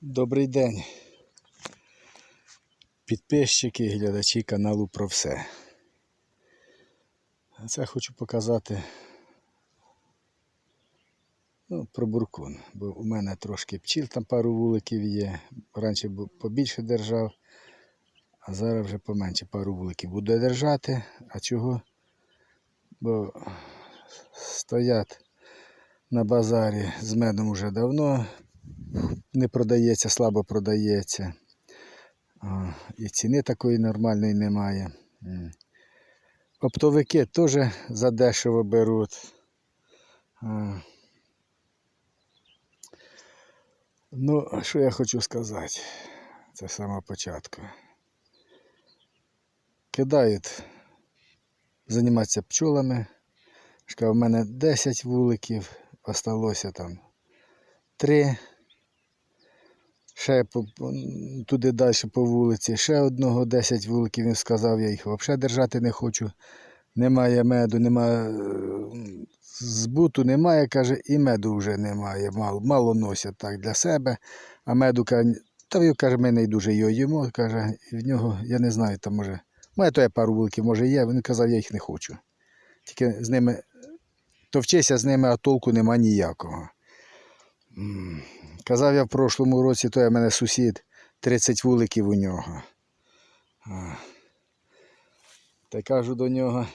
Добрий день. Підписчики і глядачі каналу про все. А Це хочу показати ну, про буркун. Бо у мене трошки пчіл, там пару вуликів є. Раніше побільше держав, а зараз вже поменше пару вуликів буду держати. А чого? Бо стоять на базарі з медом вже давно, не продається, слабо продається. І ціни такої нормальної немає. Оптовики теж задешево беруть. Ну, що я хочу сказати? Це самого початку. Кидають займатися пчолами. Шка, в мене 10 вуликів, осталося там 3 ще по, туди далі по вулиці, ще одного 10 вуликів. Він сказав, я їх взагалі держати не хочу. Немає меду, немає е, збуту немає, каже, і меду вже немає. Мало, мало носять так для себе. А меду каже, та він каже, ми не дуже його їмо. Каже, в нього, я не знаю, там може. Має то я пару вуликів, може є. Він казав, я їх не хочу. Тільки з ними товчися з ними, а толку нема ніякого. Казав я в прошлому році, то я мене сусід 30 вуликів у нього. Та кажу до нього,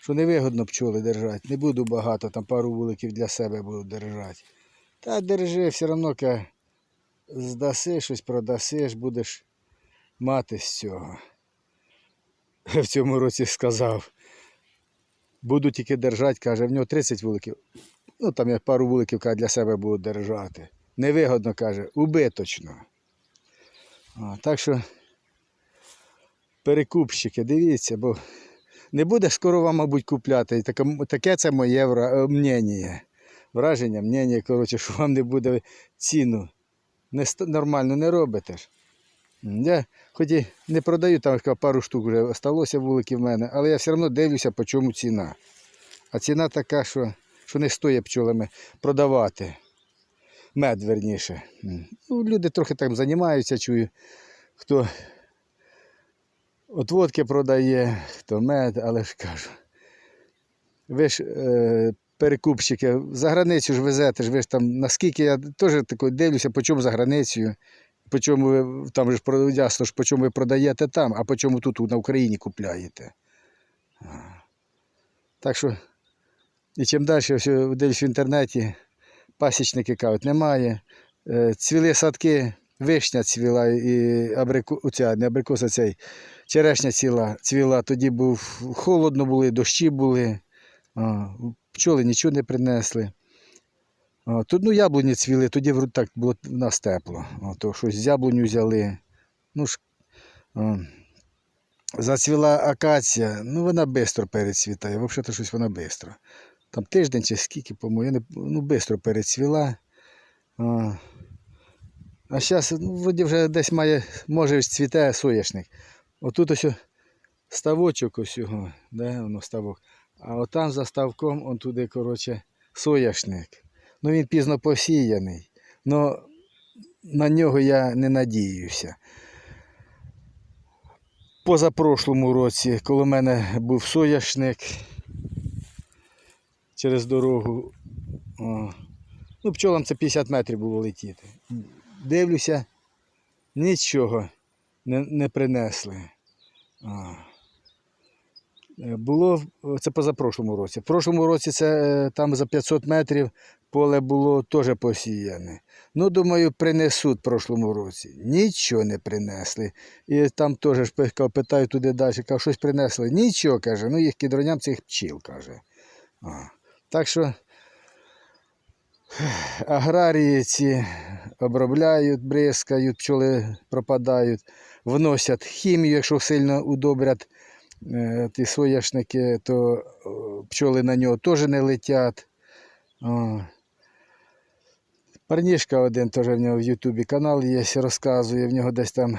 що невигодно пчоли держати. Не буду багато, там пару вуликів для себе буду держати. Та держи, все одно здаси щось, продасиш, будеш мати з цього. В цьому році сказав. Буду тільки держати, каже, в нього 30 вуликів. Ну, там я пару вуликів каже, для себе буду держати. Невигодно, каже, убиточно. А, так що перекупщики, дивіться, бо не буде скоро вам, мабуть, купляти. Таке, таке це моє вра... е, мнення. Враження, мнення, коротше, що вам не буде ціну. Не, нормально не робите ж. Я хоч і не продаю, там пару штук вже осталося вуликів в мене, але я все одно дивлюся, по чому ціна. А ціна така, що, що не стоїть пчолами продавати. Мед, верніше. Ну, люди трохи там займаються, чую, хто от водки продає, хто мед, але ж кажу. Ви ж е, перекупщики, за границю ж везете, ж ви ж там, наскільки я теж тако дивлюся, по чому за границею, по чому ви там же ж ясно ж, по чому ви продаєте там, а по чому тут на Україні купляєте. Так що, і чим далі ось дивлюсь в інтернеті, пасічники кажуть, немає. Е, Цвіли садки, вишня цвіла і абрику, оця, не абрикоса, цей, черешня ціла, цвіла. Тоді був холодно були, дощі були, пчоли нічого не принесли. Тут ну, яблуні цвіли, тоді так було в нас тепло. То щось з яблуню взяли. Ну, ж, зацвіла акація, ну вона швидко перецвітає, взагалі щось вона швидко. Там тиждень чи скільки, по-моєму, ну, швидко перецвіла. А, а зараз, ну, вроді вже десь має, може цвіте соняшник. Отут ось ставочок ось його, де воно ставок. А отам за ставком, он туди, коротше, соняшник. Ну він пізно посіяний. Ну на нього я не надіюся. Позапрошлому році, коли в мене був соняшник через дорогу, о, ну, пчолам це 50 метрів було летіти. Дивлюся, нічого не, не принесли. Е, Було це позапрошлому році. В прошлому році це е, там за 500 метрів поле було теж посіяне. Ну, думаю, принесуть в прошлому році. Нічого не принесли. І там теж питаю туди далі, кажу, щось принесли. Нічого, каже, ну їх кідроням цих пчіл, каже. А. Так що аграрії ці обробляють, бризкають, пчоли пропадають, вносять хімію, якщо сильно удобрять е, ті соняшники, то пчоли на нього теж не летять. Парнішка один теж в нього в Ютубі канал є, розказує, в нього десь там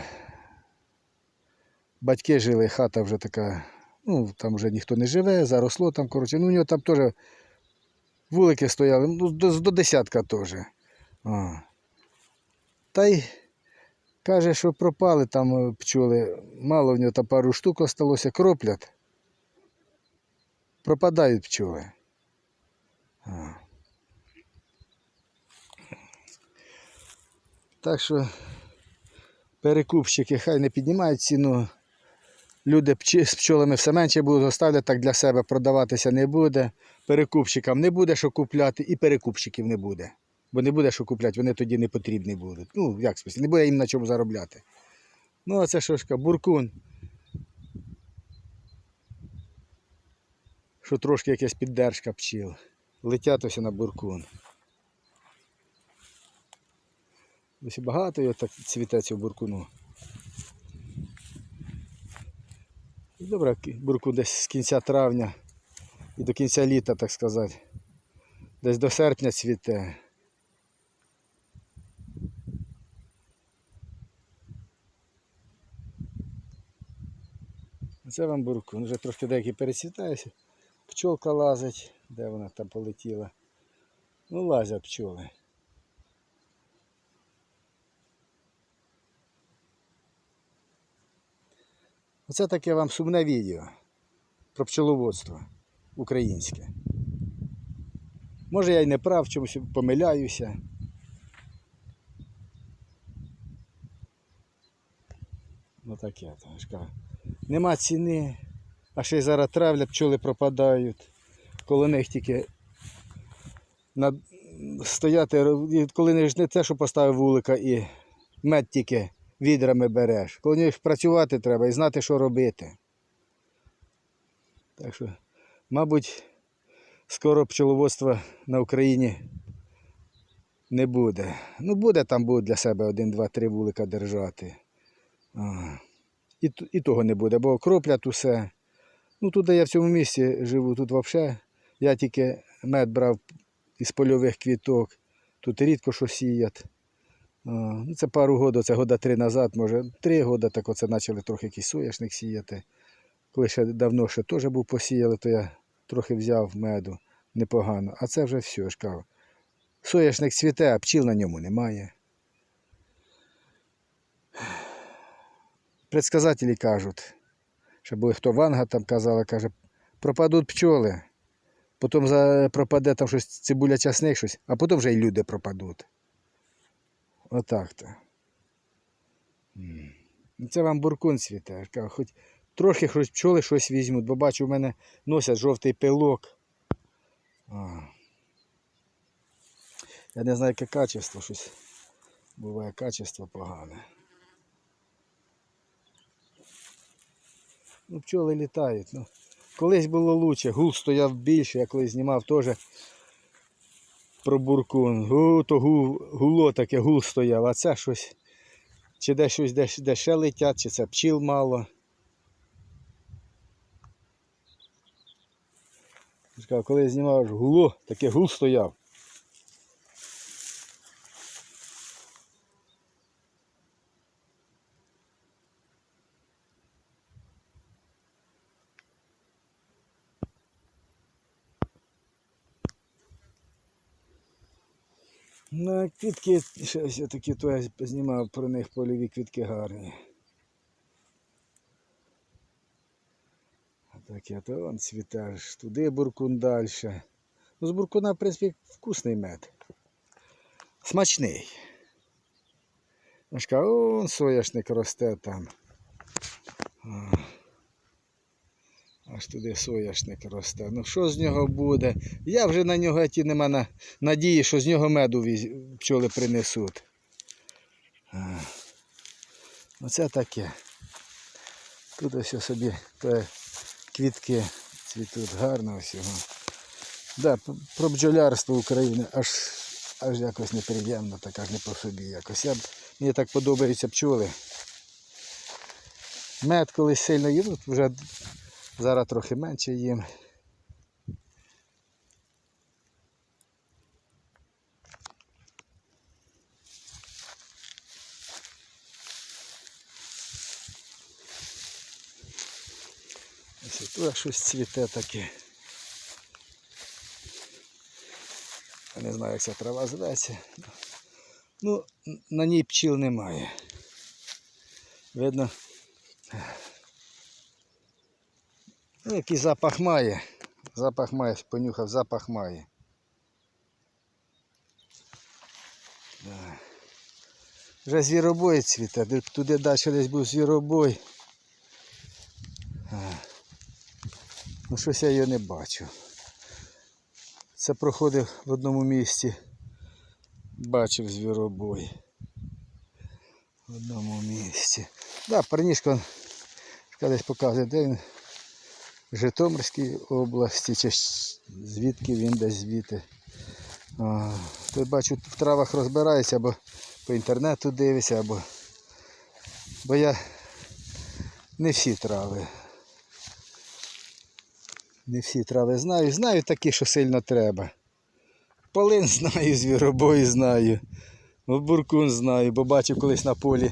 батьки жили, хата вже така, ну там вже ніхто не живе, заросло там, коротше, ну у нього там теж вулики стояли, ну до, до десятка теж. А. Та й каже, що пропали там е, пчоли. Мало в нього там пару штук осталося, кроплять. Пропадають пчоли. А. Так що перекупщики хай не піднімають ціну. Люди з пчолами все менше будуть оставлять, так для себе продаватися не буде. Перекупщикам не буде що купляти, і перекупщиків не буде. Бо не буде що купляти, вони тоді не потрібні будуть. Ну, як списати, не буде їм на чому заробляти. Ну, а це що ж ка, буркун. Що трошки якась піддержка пчіл. Летять ось на буркун. Ось багато його так цвіте цього буркуну. І Добре, буркун десь з кінця травня і до кінця літа, так сказати. Десь до серпня цвіте. Це вам буркун. Вже трошки деякі перецвітаються. Пчолка лазить. Де вона там полетіла? Ну, лазять пчоли. Оце таке вам сумне відео про пчеловодство українське. Може я й не прав, чомусь помиляюся. Ну кажу. Нема ціни, а ще й зараз травля, пчоли пропадають. Коло них тільки над... стояти, коли не ж не те, що поставив вулика і мед тільки відрами береш. Коли працювати треба і знати, що робити. Так що, мабуть, скоро пчеловодства на Україні не буде. Ну, буде там буде для себе один, два, три вулика держати. А. І, і того не буде, бо кроплять усе. Ну, тут, я в цьому місці живу, тут взагалі я тільки мед брав із польових квіток. Тут рідко що сіять. Ну, це пару років, це года три назад, може, три роки так оце почали трохи якийсь соняшник сіяти. Коли ще давно ще теж був посіяли, то я трохи взяв меду непогано. А це вже все, я ж кажу. Соняшник цвіте, а пчіл на ньому немає. Предсказателі кажуть, що були хто Ванга там казала, каже, пропадуть пчоли, потім пропаде там щось цибуля часник, щось, а потім вже й люди пропадуть. Отак то. Ну, Це вам буркун кажу, Хоч трохи хоч пчоли щось візьмуть, бо бачу, в мене носять жовтий пилок. А. Я не знаю, яке качество, щось буває качество погане. Ну, пчоли літають. Ну. Колись було лучше, гул стояв більше, я колись знімав теж про буркун. Гу, то гу, гуло таке, гул стояв, а це щось. Чи де щось де, де ще летять, чи це пчіл мало. Коли я знімав, гуло, таке гул стояв. Ну, квітки, ще ось я такі то я знімав про них польові квітки гарні. А таке, то вон цвіте аж туди буркун далі. Ну, з буркуна, в принципі, вкусний мед. Смачний. Я ж кажу, о, соняшник росте там. Аж туди соняшник росте. Ну що з нього буде? Я вже на нього ті нема на... надії, що з нього меду пчоли принесуть. Оце таке. Тут ось собі то квітки цвітуть гарно всього. Да, про бджолярство України аж, аж якось неприємно, так аж не по собі якось. Я, мені так подобаються пчоли. Мед колись сильно от вже зараз трохи менше їм. Ось тут щось цвіте таке. Я не знаю, як ця трава зветься. Ну, на ній пчіл немає. Видно. Ну, який запах має. Запах має, понюхав, запах має. Да. Вже звіробой цвіте, туди далі десь був звіробой. Ну щось я його не бачу. Це проходив в одному місці. Бачив звіробой. В одному місці. Да, парнішка он, десь показує, де він Житомирській області, чи звідки він десь звідти. То бачу, в травах розбирається, або по інтернету дивиться, або. Бо я не всі трави. Не всі трави знаю. Знаю такі, що сильно треба. Полин знаю, звіробой знаю. Буркун знаю, бо бачив колись на полі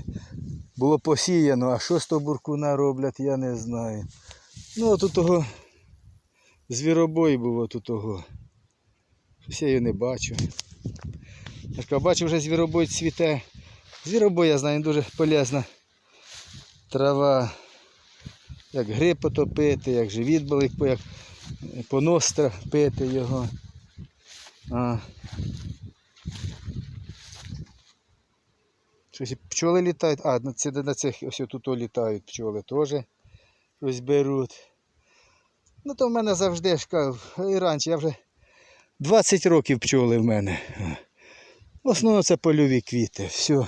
було посіяно, а що з того буркуна роблять, я не знаю. Ну, от у того звіробой був у того. Щось я його не бачу. Я бачу, вже звіробой цвіте. Звіробой, я знаю, дуже полезна трава. Як гриб потопити, як живіт болить, як понос пити його. А. Щось пчоли літають. А, на цих ось тут літають пчоли теж щось беруть. Ну то в мене завжди і раніше я вже 20 років пчоли в мене. В основному це польові квіти. Все.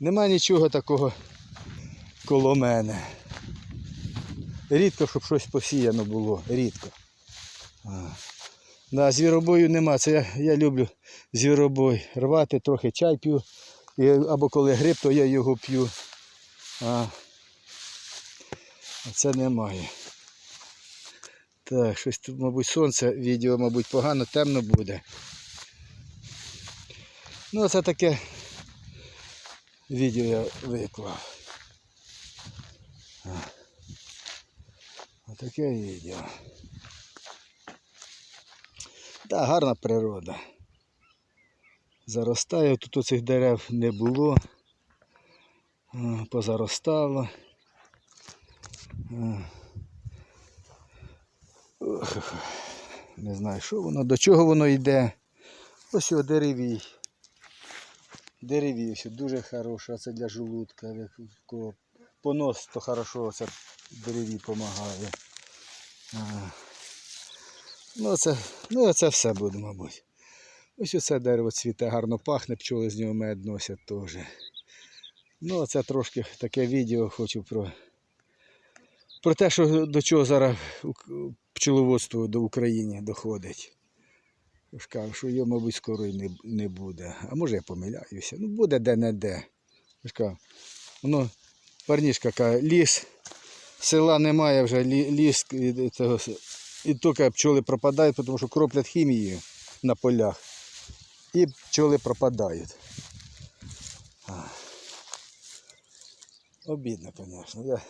Нема нічого такого коло мене. Рідко, щоб щось посіяно було. Рідко. Да, звіробою нема. Це я, я люблю звіробой. Рвати трохи чай п'ю. Або коли гриб, то я його п'ю. А, це немає. Так, щось тут, мабуть, сонце, відео, мабуть, погано, темно буде. Ну, це таке відео я виклав. Отаке відео. Так, гарна природа. Заростає, тут оцих дерев не було. Позаростало. Не знаю, що воно, до чого воно йде. Ось о, деревій. Деревій, ось дуже хороше, це для желудка. Понос, то хорошо, це деревій допомагає. Ну, це, ну, це все буде, мабуть. Ось оце дерево цвіте, гарно пахне, пчоли з нього мед носять теж. Ну, це трошки таке відео хочу про, про те, що до чого зараз пчеловодство до України доходить. Ж кажу, що його, мабуть, скоро і не, не буде. А може я помиляюся. Ну, буде де-не-де. Кажу, парнішка каже, ліс, села немає вже, лі- ліс, і, того, і тільки пчоли пропадають, тому що кроплять хімією на полях. І пчоли пропадають. Обідно, звісно. Я...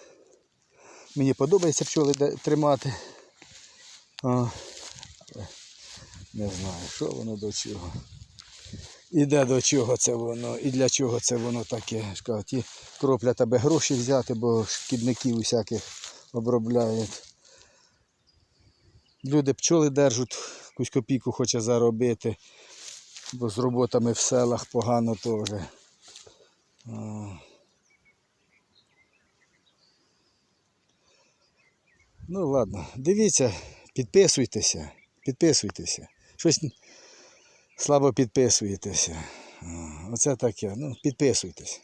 Мені подобається пчоли тримати. Але Не знаю, що воно до чого. І де до чого це воно, і для чого це воно таке. Ті кроплять аби гроші взяти, бо шкідників усяких обробляють. Люди пчоли держать, якусь копійку хоче заробити, бо з роботами в селах погано теж. Ну ладно, дивіться, підписуйтеся, підписуйтеся. Щось слабо підписуєтеся. Оце таке. Ну, підписуйтесь.